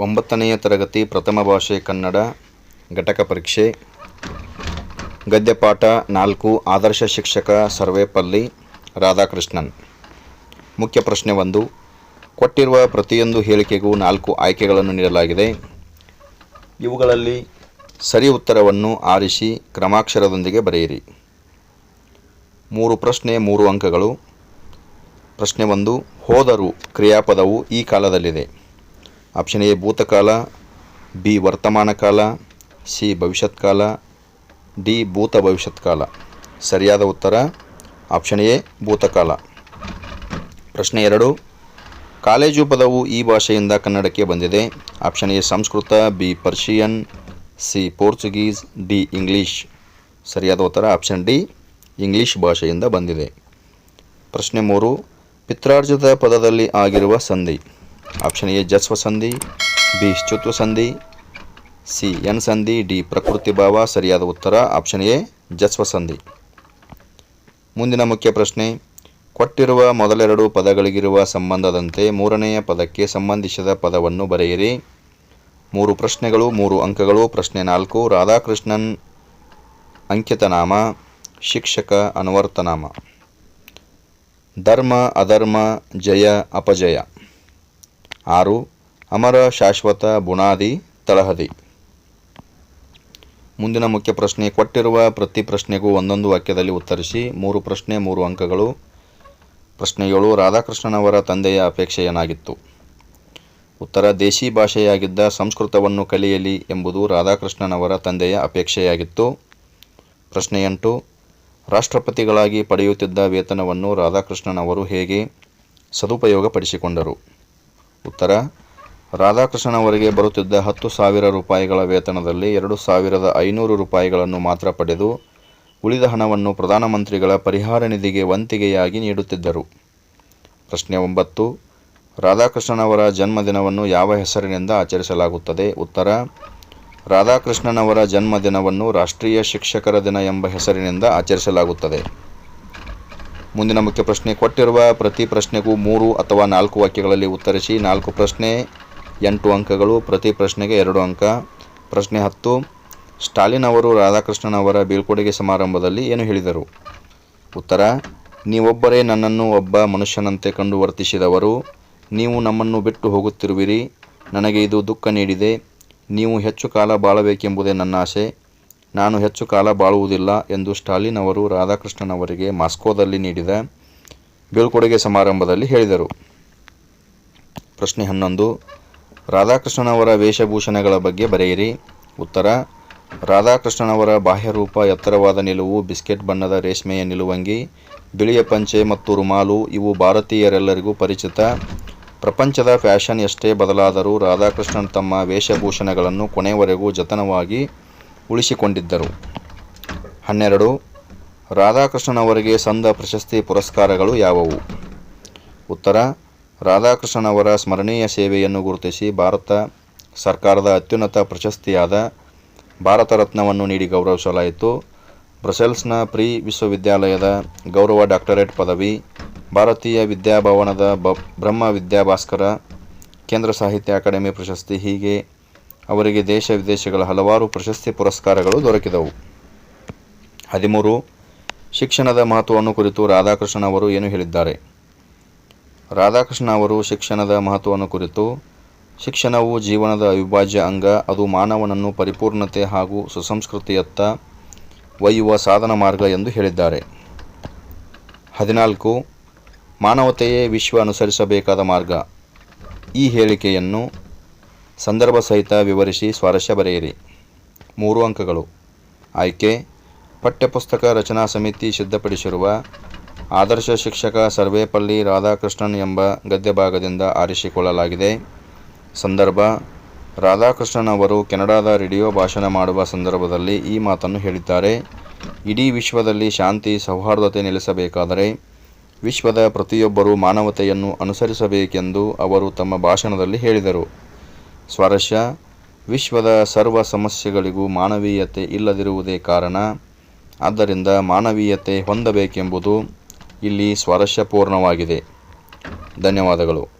ಒಂಬತ್ತನೆಯ ತರಗತಿ ಪ್ರಥಮ ಭಾಷೆ ಕನ್ನಡ ಘಟಕ ಪರೀಕ್ಷೆ. ಗದ್ಯಪಾಠ ನಾಲ್ಕು, ಆದರ್ಶ ಶಿಕ್ಷಕ ಸರ್ವೇಪಲ್ಲಿ ರಾಧಾಕೃಷ್ಣನ್. ಮುಖ್ಯ ಪ್ರಶ್ನೆ ಒಂದು, ಕೊಟ್ಟಿರುವ ಪ್ರತಿಯೊಂದು ಹೇಳಿಕೆಗೂ ನಾಲ್ಕು ಆಯ್ಕೆಗಳನ್ನು ನೀಡಲಾಗಿದೆ. ಇವುಗಳಲ್ಲಿ ಸರಿ ಉತ್ತರವನ್ನು ಆರಿಸಿ ಕ್ರಮಾಕ್ಷರದೊಂದಿಗೆ ಬರೆಯಿರಿ. ಮೂರು ಪ್ರಶ್ನೆ, ಮೂರು ಅಂಕಗಳು. ಪ್ರಶ್ನೆ ಒಂದು, ಹೋದರು ಕ್ರಿಯಾಪದವು ಈ ಕಾಲದಲ್ಲಿದೆ. ಆಪ್ಷನ್ ಎ, ಭೂತಕಾಲ, ಬಿ, ವರ್ತಮಾನ ಕಾಲ, ಸಿ, ಭವಿಷ್ಯತ್ ಕಾಲ, ಡಿ, ಭೂತ ಭವಿಷ್ಯತ್ ಕಾಲ. ಸರಿಯಾದ ಉತ್ತರ, ಆಪ್ಷನ್ ಎ, ಭೂತಕಾಲ. ಪ್ರಶ್ನೆ ಎರಡು ಕಾಲೇಜು ಪದವು ಈ ಭಾಷೆಯಿಂದ ಕನ್ನಡಕ್ಕೆ ಬಂದಿದೆ. Option A, Sanskrit, B, Persian, C, Portuguese, D, English. ಸರಿಯಾದ ಉತ್ತರ, ಆಪ್ಷನ್ ಡಿ, ಇಂಗ್ಲೀಷ್ ಭಾಷೆಯಿಂದ ಬಂದಿದೆ. ಪ್ರಶ್ನೆ ಮೂರು, ಪಿತ್ರಾರ್ಜಿತ ಪದದಲ್ಲಿ ಆಗಿರುವ ಸಂಧಿ. ಆಪ್ಷನ್ ಎ, ಜಸ್ವ ಸಂಧಿ, ಬಿ ಶ್ಚುತ್ವ ಸಂಧಿ, ಸಿ, ಎನ್ ಸಂಧಿ, ಡಿ, ಪ್ರಕೃತಿ ಭಾವ, ಸರಿಯಾದ ಉತ್ತರ, ಆಪ್ಷನ್ ಎ, ಜಸ್ವ ಸಂಧಿ. ಮುಂದಿನ ಮುಖ್ಯ ಪ್ರಶ್ನೆ, ಕೊಟ್ಟಿರುವ ಮೊದಲೆರಡು ಪದಗಳಿಗಿರುವ ಸಂಬಂಧದಂತೆ ಮೂರನೆಯ ಪದಕ್ಕೆ ಸಂಬಂಧಿಸಿದ ಪದವನ್ನು ಬರೆಯಿರಿ. ಮೂರು ಪ್ರಶ್ನೆಗಳು, ಮೂರು ಅಂಕಗಳು, ಪ್ರಶ್ನೆ ನಾಲ್ಕು, ರಾಧಾಕೃಷ್ಣನ್ ಅಂಕಿತನಾಮ, ಶಿಕ್ಷಕ ಅನುವರ್ತನಾಮ. ಧರ್ಮ, ಅಧರ್ಮ, ಜಯ, ಅಪಜಯ. ಆರು, ಅಮರ, ಶಾಶ್ವತ, ಬುನಾದಿ, ತಳಹದಿ. ಮುಂದಿನ ಮುಖ್ಯ ಪ್ರಶ್ನೆ, ಕೊಟ್ಟಿರುವ ಪ್ರತಿ ಪ್ರಶ್ನೆಗೂ ಒಂದೊಂದು ವಾಕ್ಯದಲ್ಲಿ ಉತ್ತರಿಸಿ, ಮೂರು ಪ್ರಶ್ನೆ, ಮೂರು ಅಂಕಗಳು. ಪ್ರಶ್ನೆ ಏಳು, ರಾಧಾಕೃಷ್ಣನವರ ತಂದೆಯ ಅಪೇಕ್ಷೆ ಏನಾಗಿತ್ತು? ಉತ್ತರ, ದೇಶಿ ಭಾಷೆಯಾಗಿದ್ದ ಸಂಸ್ಕೃತವನ್ನು ಕಲಿಯಲಿ ಎಂಬುದು ರಾಧಾಕೃಷ್ಣನವರ ತಂದೆಯ ಅಪೇಕ್ಷೆಯಾಗಿತ್ತು. ಪ್ರಶ್ನೆ ಎಂಟು, ರಾಷ್ಟ್ರಪತಿಗಳಾಗಿ ಪಡೆಯುತ್ತಿದ್ದ ವೇತನವನ್ನು ರಾಧಾಕೃಷ್ಣನವರು ಹೇಗೆ ಸದುಪಯೋಗಪಡಿಸಿಕೊಂಡರು? ಉತ್ತರ ರಾಧಾಕೃಷ್ಣನವರಿಗೆ ಬರುತ್ತಿದ್ದ ಹತ್ತು ಸಾವಿರ ರೂಪಾಯಿಗಳ ವೇತನದಲ್ಲಿ ಎರಡು ಸಾವಿರದ ಐನೂರು ರೂಪಾಯಿಗಳನ್ನು ಮಾತ್ರ ಪಡೆದು ಉಳಿದ ಹಣವನ್ನು ಪ್ರಧಾನಮಂತ್ರಿಗಳ ಪರಿಹಾರ ನಿಧಿಗೆ ವಂತಿಗೆಯಾಗಿ ನೀಡುತ್ತಿದ್ದರು. ಪ್ರಶ್ನೆ ಒಂಬತ್ತು ರಾಧಾಕೃಷ್ಣನವರ ಜನ್ಮದಿನವನ್ನು ಯಾವ ಹೆಸರಿನಿಂದ ಆಚರಿಸಲಾಗುತ್ತದೆ? ಉತ್ತರ ರಾಧಾಕೃಷ್ಣನವರ ಜನ್ಮದಿನವನ್ನು ರಾಷ್ಟ್ರೀಯ ಶಿಕ್ಷಕರ ದಿನ ಎಂಬ ಹೆಸರಿನಿಂದ ಆಚರಿಸಲಾಗುತ್ತದೆ. ಮುಂದಿನ ಮುಖ್ಯ ಪ್ರಶ್ನೆ, ಕೊಟ್ಟಿರುವ ಪ್ರತಿ ಪ್ರಶ್ನೆಗೂ ಮೂರು ಅಥವಾ ನಾಲ್ಕು ವಾಕ್ಯಗಳಲ್ಲಿ ಉತ್ತರಿಸಿ, ನಾಲ್ಕು ಪ್ರಶ್ನೆ, ಎಂಟು ಅಂಕಗಳು, ಪ್ರತಿ ಪ್ರಶ್ನೆಗೆ ಎರಡು ಅಂಕ. ಪ್ರಶ್ನೆ ಹತ್ತು, ಸ್ಟಾಲಿನ್ ಅವರು ರಾಧಾಕೃಷ್ಣನವರ ಬೀಳ್ಕೊಡುಗೆ ಸಮಾರಂಭದಲ್ಲಿ ಏನು ಹೇಳಿದರು? ಉತ್ತರ, ನೀವೊಬ್ಬರೇ ನನ್ನನ್ನು ಒಬ್ಬ ಮನುಷ್ಯನಂತೆ ಕಂಡು ವರ್ತಿಸಿದವರು, ನೀವು ನಮ್ಮನ್ನು ಬಿಟ್ಟು ಹೋಗುತ್ತಿರುವಿರಿ, ನನಗೆ ಇದು ದುಃಖ ನೀಡಿದೆ, ನೀವು ಹೆಚ್ಚು ಕಾಲ ಬಾಳಬೇಕೆಂಬುದೇ ನನ್ನ ಆಸೆ ನಾನು ಹೆಚ್ಚು ಕಾಲ ಬಾಳುವುದಿಲ್ಲ ಎಂದು ಸ್ಟಾಲಿನ್ ಅವರು ರಾಧಾಕೃಷ್ಣನ್ ಅವರಿಗೆ ಮಾಸ್ಕೋದಲ್ಲಿ ನೀಡಿದ ಬೀಳ್ಕೊಡುಗೆ ಸಮಾರಂಭದಲ್ಲಿ ಹೇಳಿದರು. ಪ್ರಶ್ನೆ ಹನ್ನೊಂದು. ರಾಧಾಕೃಷ್ಣನವರ ವೇಷಭೂಷಣಗಳ ಬಗ್ಗೆ ಬರೆಯಿರಿ. ಉತ್ತರ. ರಾಧಾಕೃಷ್ಣನವರ ಬಾಹ್ಯರೂಪ, ಎತ್ತರವಾದ ನಿಲುವು, ಬಿಸ್ಕೆಟ್ ಬಣ್ಣದ ರೇಷ್ಮೆಯ ನಿಲುವಂಗಿ, ಬಿಳಿಯ ಪಂಚೆ ಮತ್ತು ರುಮಾಲು ಇವು ಭಾರತೀಯರೆಲ್ಲರಿಗೂ ಪರಿಚಿತ. ಪ್ರಪಂಚದ ಫ್ಯಾಷನ್ ಎಷ್ಟೇ ಬದಲಾದರೂ ರಾಧಾಕೃಷ್ಣನ್ ತಮ್ಮ ವೇಷಭೂಷಣಗಳನ್ನು ಕೊನೆವರೆಗೂ ಜತನವಾಗಿ ಉಳಿಸಿಕೊಂಡಿದ್ದರು. ಹನ್ನೆರಡು, ರಾಧಾಕೃಷ್ಣನವರಿಗೆ ಸಂದ ಪ್ರಶಸ್ತಿ ಪುರಸ್ಕಾರಗಳು ಯಾವುವು? ಉತ್ತರ, ರಾಧಾಕೃಷ್ಣನವರ ಸ್ಮರಣೀಯ ಸೇವೆಯನ್ನು ಗುರುತಿಸಿ ಭಾರತ ಸರ್ಕಾರದ ಅತ್ಯುನ್ನತ ಪ್ರಶಸ್ತಿಯಾದ ಭಾರತ ರತ್ನವನ್ನು ನೀಡಿ ಗೌರವಿಸಲಾಯಿತು. ಬ್ರಸೆಲ್ಸ್ನ ಪ್ರೀ ವಿಶ್ವವಿದ್ಯಾಲಯದ ಗೌರವ ಡಾಕ್ಟರೇಟ್ ಪದವಿ, ಭಾರತೀಯ ವಿದ್ಯಾಭವನದ ಬ ಬ್ರಹ್ಮ ವಿದ್ಯಾಭಾಸ್ಕರ ಕೇಂದ್ರ ಸಾಹಿತ್ಯ ಅಕಾಡೆಮಿ ಪ್ರಶಸ್ತಿ ಹೀಗೆ ಅವರಿಗೆ ದೇಶ ವಿದೇಶಗಳ ಹಲವಾರು ಪ್ರಶಸ್ತಿ ಪುರಸ್ಕಾರಗಳು ದೊರಕಿದವು. ಹದಿಮೂರು, ಶಿಕ್ಷಣದ ಮಹತ್ವವನ್ನು ಕುರಿತು ರಾಧಾಕೃಷ್ಣ ಅವರು ಏನು ಹೇಳಿದ್ದಾರೆ? ರಾಧಾಕೃಷ್ಣ ಅವರು ಶಿಕ್ಷಣದ ಮಹತ್ವವನ್ನು ಕುರಿತು, ಶಿಕ್ಷಣವು ಜೀವನದ ಅವಿಭಾಜ್ಯ ಅಂಗ, ಅದು ಮಾನವನನ್ನು ಪರಿಪೂರ್ಣತೆ ಹಾಗೂ ಸುಸಂಸ್ಕೃತಿಯತ್ತ ಒಯ್ಯುವ ಸಾಧನ ಮಾರ್ಗ ಎಂದು ಹೇಳಿದ್ದಾರೆ. ಹದಿನಾಲ್ಕು, ಮಾನವತೆಯೇ ವಿಶ್ವ ಅನುಸರಿಸಬೇಕಾದ ಮಾರ್ಗ. ಈ ಹೇಳಿಕೆಯನ್ನು ಸಂದರ್ಭ ಸಹಿತ ವಿವರಿಸಿ ಸ್ವಾರಸ್ಯ ಬರೆಯಿರಿ. ಮೂರು ಅಂಕಗಳು. ಆಯ್ಕೆ. ಪಠ್ಯಪುಸ್ತಕ ರಚನಾ ಸಮಿತಿ ಸಿದ್ಧಪಡಿಸಿರುವ ಆದರ್ಶ ಶಿಕ್ಷಕ ಸರ್ವೇಪಲ್ಲಿ ರಾಧಾಕೃಷ್ಣನ್ ಎಂಬ ಗದ್ಯಭಾಗದಿಂದ ಆರಿಸಿಕೊಳ್ಳಲಾಗಿದೆ. ಸಂದರ್ಭ. ರಾಧಾಕೃಷ್ಣನ್ ಅವರು ಕೆನಡಾದ ರೇಡಿಯೋ ಭಾಷಣ ಮಾಡುವ ಸಂದರ್ಭದಲ್ಲಿ ಈ ಮಾತನ್ನು ಹೇಳಿದ್ದಾರೆ. ಇಡೀ ವಿಶ್ವದಲ್ಲಿ ಶಾಂತಿ, ಸೌಹಾರ್ದತೆ ನೆಲೆಸಬೇಕಾದರೆ ವಿಶ್ವದ ಪ್ರತಿಯೊಬ್ಬರೂ ಮಾನವತೆಯನ್ನು ಅನುಸರಿಸಬೇಕೆಂದು ಅವರು ತಮ್ಮ ಭಾಷಣದಲ್ಲಿ ಹೇಳಿದರು. ಸ್ವಾರಸ್ಯ ವಿಶ್ವದ ಸರ್ವ ಸಮಸ್ಯೆಗಳಿಗೂ ಮಾನವೀಯತೆ ಇಲ್ಲದಿರುವುದೇ ಕಾರಣ ಆದ್ದರಿಂದ ಮಾನವೀಯತೆ ಹೊಂದಬೇಕೆಂಬುದು ಇಲ್ಲಿ ಸ್ವರಶಪೂರ್ಣವಾಗಿದೆ ಧನ್ಯವಾದಗಳು.